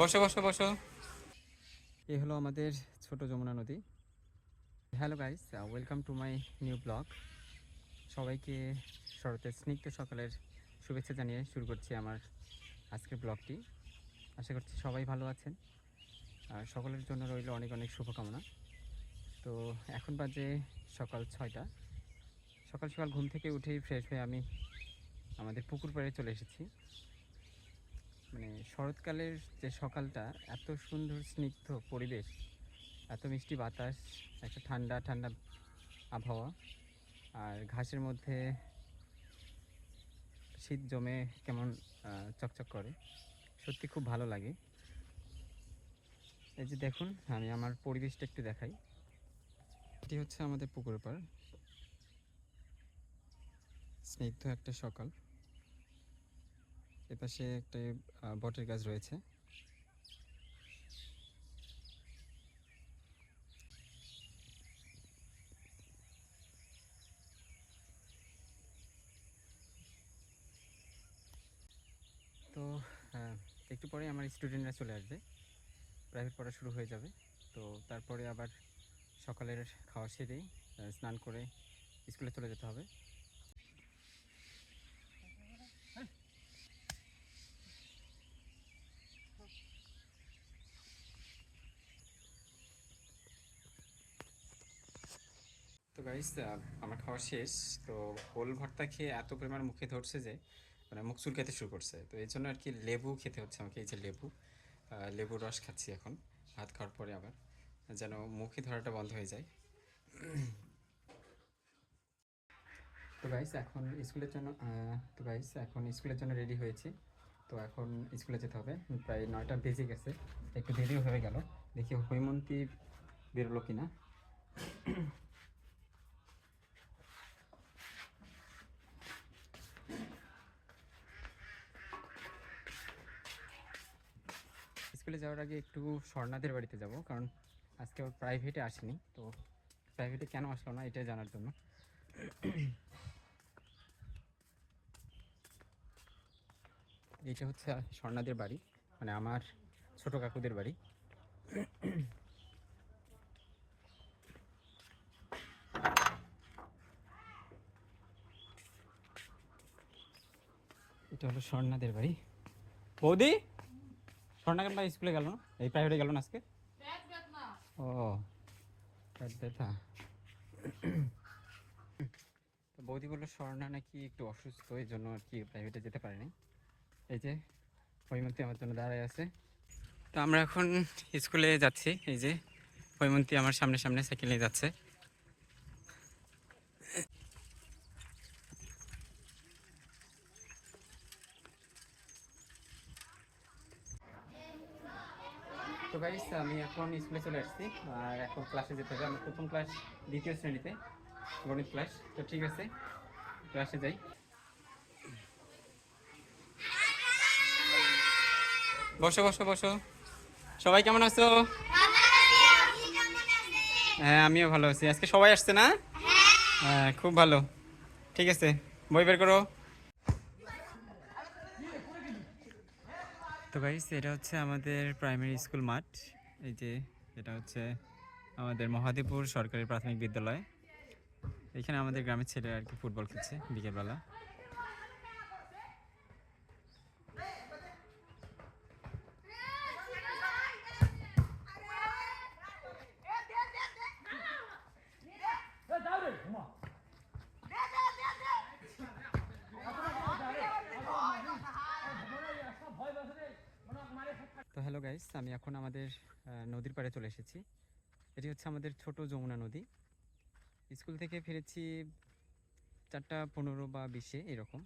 বসো বসো বসো। এ হলো আমাদের ছোট যমুনা নদী। Hello guys welcome to my new blog সবাইকে শরতের স্নিগ্ধ সকালের শুভেচ্ছা জানিয়ে শুরু করছি আমার আজকের ব্লগটি আশা করছি সবাই ভালো আছেন। আর সকলের জন্য রইল অনেক অনেক শুভকামনা। তো এখন বাজে সকাল ছয়টা। সকাল সকাল ঘুম থেকে উঠেই ফ্রেশ হয়ে আমি আমাদের পুকুর পাড়ে চলে এসেছি। মানে শরৎকালের যে সকালটা, এত সুন্দর স্নিগ্ধ পরিবেশ, এত মিষ্টি বাতাস, একটা ঠান্ডা ঠান্ডা আবহাওয়া, আর ঘাসের মধ্যে শীত জমে কেমন চকচক করে। সত্যি খুব ভালো লাগে। এই যে দেখুন, আমি আমার পরিবেশটা একটু দেখাই। এটি হচ্ছে আমাদের পুকুরের পাড়। স্নিগ্ধ একটা সকাল। এপাশে একটা বটের গাছ রয়েছে। তো একটু পরে আমার স্টুডেন্টরা চলে আসবে। প্রাইভেট পড়া শুরু হয়ে যাবে। তো তারপরে আবার সকালের খাওয়া সেরেই স্নান করে স্কুলে চলে যেতে হবে। তো গাইস আমার খাওয়া শেষ। তো ওল ভর্তা খেয়ে এত পরিমাণ মুখে ধরছে যে মানে মুখ চুলকাতে শুরু করছে। তো এই জন্য আর কি লেবু খেতে হচ্ছে আমাকে, এই যে লেবু। লেবুর রস খাচ্ছি এখন, ভাত খাওয়ার পরে আবার, যেন মুখে ধরাটা বন্ধ হয়ে যায়। তো গাইস এখন স্কুলের জন্য তো গাইস এখন স্কুলের জন্য রেডি হয়েছি। তো এখন স্কুলে যেতে হবে। প্রায় নয়টা বেজে গেছে। একটু দেরিও হয়ে গেল। দেখি হৈমন্তী বেরোলো কিনা। স্কুলে যাওয়ার আগে একটু স্বর্ণাদের বাড়িতে যাব, কারণ আজকে ওর প্রাইভেটে আসেনি। তো প্রাইভেটে কেন আসলো না, এটাই জানার জন্য। এইটা হচ্ছে স্বর্ণাদের বাড়ি মানে আমার ছোট কাকুদের বাড়ি। এটা হলো স্বর্ণাদের বাড়ি। বৌদি? স্বর্ণা কেন ভাই স্কুলে গেল না? এই প্রাইভেটে গেল না আজকে? ও পেট ব্যথা তো বৌদি বলল স্বর্ণা নাকি একটু অসুস্থ এই জন্য আর কি প্রাইভেটে যেতে পারেনি। এই যে হৈমন্তী আমার জন্য দাঁড়ায় আছে। তো আমরা এখন স্কুলে যাচ্ছি এই যে হৈমন্তী আমার সামনে সামনে সাইকেল নিয়ে যাচ্ছে। গাইস আমি এখন স্কুলে চলে আসছি। আর এখন ক্লাসে যেতে হবে। আমার প্রথম ক্লাস দ্বিতীয় শ্রেণীতে গণিত ক্লাস তো ঠিক আছে ক্লাসে যাই। বসো বসো বসো। সবাই কেমন আছো? হ্যাঁ আমিও ভালো আছি। আজকে সবাই আসছে না? হ্যাঁ খুব ভালো। ঠিক আছে বই বের করো। তো গাইস এটা হচ্ছে আমাদের প্রাইমারি স্কুল মাঠ। এই যে, এটা হচ্ছে আমাদের মহাদেবপুর সরকারি প্রাথমিক বিদ্যালয়। এখানে আমাদের গ্রামের ছেলে আর কি ফুটবল খেলছে বিকেলবেলা তো হ্যালো গাইস আমি এখন আমাদের নদীর পাড়ে চলে এসেছি। এটি হচ্ছে আমাদের ছোট যমুনা নদী। স্কুল থেকে ফিরেছি চারটা পনেরো বা বিশে, এরকম।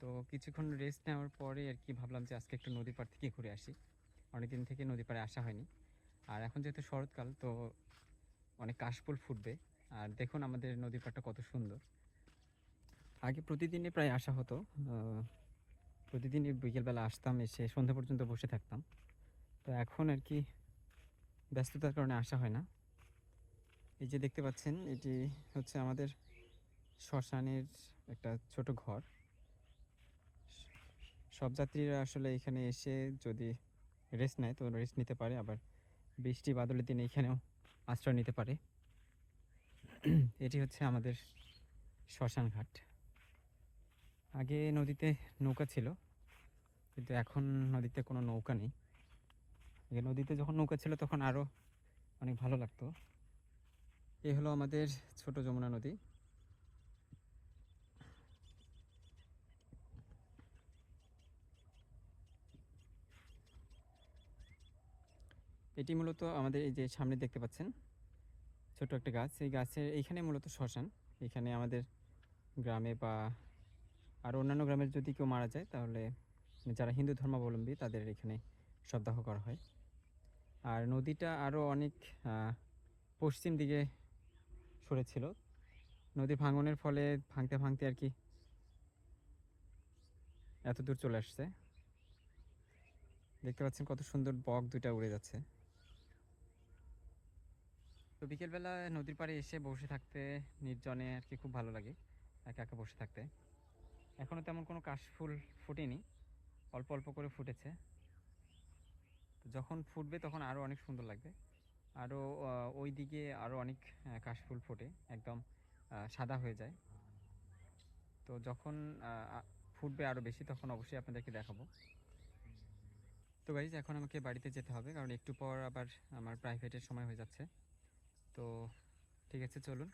তো কিছুক্ষণ রেস্ট নেওয়ার পরে আর কি ভাবলাম যে আজকে একটু নদীর পাড় থেকে ঘুরে আসি। অনেকদিন থেকে নদী পাড়ে আসা হয়নি। আর এখন যেহেতু শরৎকাল, তো অনেক কাশফুল ফুটবে। আর দেখুন আমাদের নদীর পাড়টা কত সুন্দর। আগে প্রতিদিনই প্রায় আসা হতো। প্রতিদিনই বিকেলবেলা আসতাম, এসে সন্ধ্যা পর্যন্ত বসে থাকতাম। তো এখন আর কি ব্যস্ততার কারণে আসা হয় না। এই যে দেখতে পাচ্ছেন, এটি হচ্ছে আমাদের শ্মশানের একটা ছোট ঘর। সব যাত্রীরা আসলে এখানে এসে যদি রেস্ট নেয়, তো রেস্ট নিতে পারে। আবার বৃষ্টি বাদলের দিনে এখানেও আশ্রয় নিতে পারে। এটি হচ্ছে আমাদের শ্মশান ঘাট। আগে নদীতে নৌকা ছিল, কিন্তু এখন নদীতে কোনো নৌকা নেই। আগে নদীতে যখন নৌকা ছিল তখন আরও অনেক ভালো লাগতো। এই হলো আমাদের ছোট যমুনা নদী। এটি মূলত আমাদের এই যে সামনে দেখতে পাচ্ছেন, ছোট একটা গাছ। এই গাছের এইখানে মূলত শ্মশান। এখানে আমাদের গ্রামে বা আর অন্যান্য গ্রামের যদি কেউ মারা যায়, তাহলে যারা হিন্দু ধর্মাবলম্বী, তাদের এখানে সপ্তাহ করা হয়। আর নদীটা আরও অনেক পশ্চিম দিকে সরেছিল। নদী ভাঙনের ফলে ভাঙতে ভাঙতে আর কি এত দূর চলে আসছে। দেখতে পাচ্ছেন কত সুন্দর বক দুইটা উড়ে যাচ্ছে। তো বিকেলবেলা নদীর পাড়ে এসে বসে থাকতে নির্জনে আর কি খুব ভালো লাগে একা একা বসে থাকতে। এখনও তেমন কোনো কাশফুল ফোটেনি, অল্প অল্প করে ফুটেছে। তো যখন ফুটবে তখন আরও অনেক সুন্দর লাগবে। আরও ওই দিকে আরও অনেক কাশফুল ফোটে, একদম সাদা হয়ে যায়। তো যখন ফুটবে আরও বেশি তখন অবশ্যই আপনাদেরকে দেখাবো। তো গাইজ এখন আমাকে বাড়িতে যেতে হবে, কারণ একটু পর আবার আমার প্রাইভেটের সময় হয়ে যাচ্ছে। তো ঠিক আছে, চলুন।